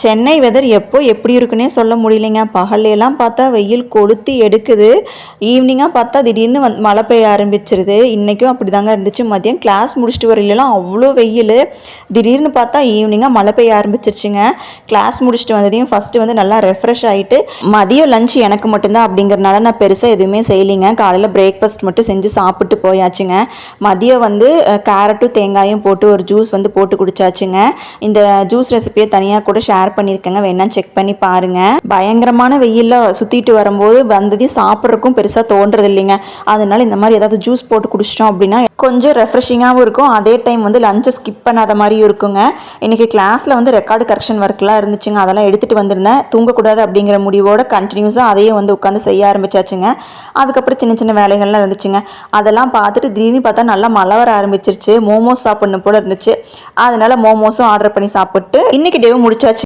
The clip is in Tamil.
சென்னை வெதர் எப்போ எப்படி இருக்குன்னே சொல்ல முடியலைங்க. பகல்லாம் பார்த்தா வெயில் கொளுத்தி எடுக்குது. ஈவினிங்காக பார்த்தா திடீர்னு வந் மழை பெய்ய ஆரம்பிச்சிருது. இன்றைக்கும் அப்படி தாங்க இருந்துச்சு. மதியம் கிளாஸ் முடிச்சுட்டு வரையிலலாம் அவ்வளோ வெயில். திடீர்னு பார்த்தா ஈவினிங்காக மழை பெய்ய ஆரம்பிச்சிருச்சுங்க. கிளாஸ் முடிச்சுட்டு வந்ததையும் ஃபஸ்ட்டு வந்து நல்லா ரெஃப்ரெஷ் ஆகிட்டு மதியம் லஞ்ச் எனக்கு மட்டும்தான் அப்படிங்கிறனால நான் பெருசாக எதுவுமே செய்யலைங்க. காலையில் பிரேக்ஃபாஸ்ட் மட்டும் செஞ்சு சாப்பிட்டு போயாச்சுங்க. மதியம் வந்து கேரட்டும் தேங்காயும் போட்டு ஒரு ஜூஸ் வந்து போட்டு குடிச்சாச்சுங்க. இந்த ஜூஸ் ரெசிபியை தனியாக கூட ஷேர் பண்ணியிருக்கேங்க வேணா செக் பண்ணி பாருங்க. பயங்கரமான வெயிலில் சுற்றிட்டு வரும்போது வந்ததையும் சாப்பிட்றதுக்கும் பெருசாக தோன்றது இல்லைங்க அதனால இந்த மாதிரி ஏதாவது ஜூஸ் போட்டு குடிச்சிட்டோம் அப்படின்னா கொஞ்சம் ரெஃப்ரெஷிங்காகவும் இருக்கும். அதே டைம் வந்து லஞ்சை ஸ்கிப் பண்ணாத மாதிரியும் இருக்குங்க. இன்றைக்கி கிளாஸில் வந்து ரெக்கார்டு கரெக்ஷன் ஒர்க்லாம் இருந்துச்சுங்க. அதெல்லாம் எடுத்துகிட்டு வந்திருந்தேன். தூங்கக்கூடாது அப்படிங்கிற முடிவோட கண்டினியூஸாக அதையும் வந்து உட்காந்து செய்ய ஆரம்பிச்சாச்சுங்க. அதுக்கப்புறம் சின்ன சின்ன வேலைகள்லாம் இருந்துச்சுங்க. அதெல்லாம் பார்த்துட்டு திடீர்னு பார்த்தா நல்லா மழை வர ஆரம்பிச்சிருச்சு. மோமோஸ் சாப்பிடணும் போல இருந்துச்சு. அதனால மோமோஸும் ஆர்டர் பண்ணி சாப்பிட்டு இன்னைக்கு டேவும் முடிச்சாச்சு.